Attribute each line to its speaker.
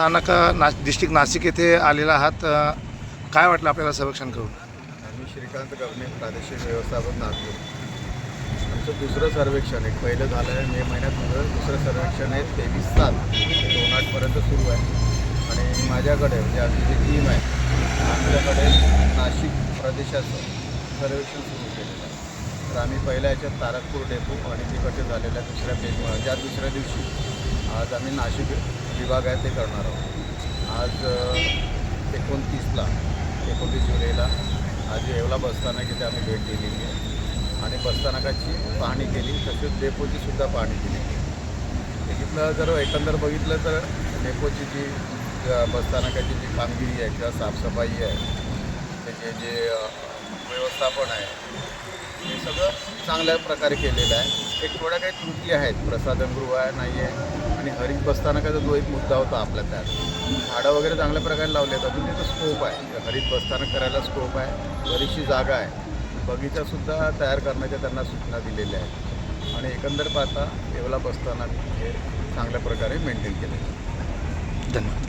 Speaker 1: स्थानक ना डिस्ट्रिक्ट नाशिक येथे आलेला आहात काय वाटलं आपल्याला सर्वेक्षण करून?
Speaker 2: आम्ही श्रीकांत गवणे प्रादेशिक व्यवस्थापक नागपूर. आमचं दुसरं सर्वेक्षण एक पहिलं झालं आहे मे महिन्यात माझं दुसरं सर्वेक्षण आहे तेवीस सात ते दोन आठपर्यंत सुरू आहे. आणि माझ्याकडे म्हणजे आमची जी टीम आहे आमच्याकडे नाशिक प्रदेशाचं सर्वेक्षण सुरू केलेलं आहे. तर आम्ही पहिल्या याच्यात तारकपूर डेपो आणि तिकडचे झालेल्या दुसऱ्या पेज ज्या दुसऱ्या दिवशी आज आम्ही नाशिक विभाग आहे ते करणार आहोत. आज एकोणतीसला एकोणतीस जुलैला आज येवला बसस्थानक इथे आम्ही भेट दिलेली आहे. आणि बसस्थानकाची पाहणी केली तसेच डेपोची सुद्धा पाहणी केली. तिथलं जर एकंदर बघितलं तर डेपोची जी बसस्थानकाची जी कामगिरी आहे किंवा साफसफाई आहे त्याचे जे व्यवस्थापन आहे हे सगळं चांगल्या प्रकारे केलेलं आहे. एक थोड्या काही त्रुटी आहेत. प्रसादनगृह आहे नाही आहे आणि हरित बसस्थानकाचा जो एक मुद्दा होता आपल्या त्यात. झाडं वगैरे चांगल्या प्रकारे लावले आहेत अजून तिथं स्कोप आहे. हरित बसस्थानक करायला स्कोप आहे. बरीचशी जागा आहे. बगीचासुद्धा तयार करण्याच्या त्यांना सूचना दिलेल्या आहेत. आणि एकंदर पाहता येवला बसस्थानक हे चांगल्या प्रकारे मेंटेन केलेलं आहे.
Speaker 1: धन्यवाद.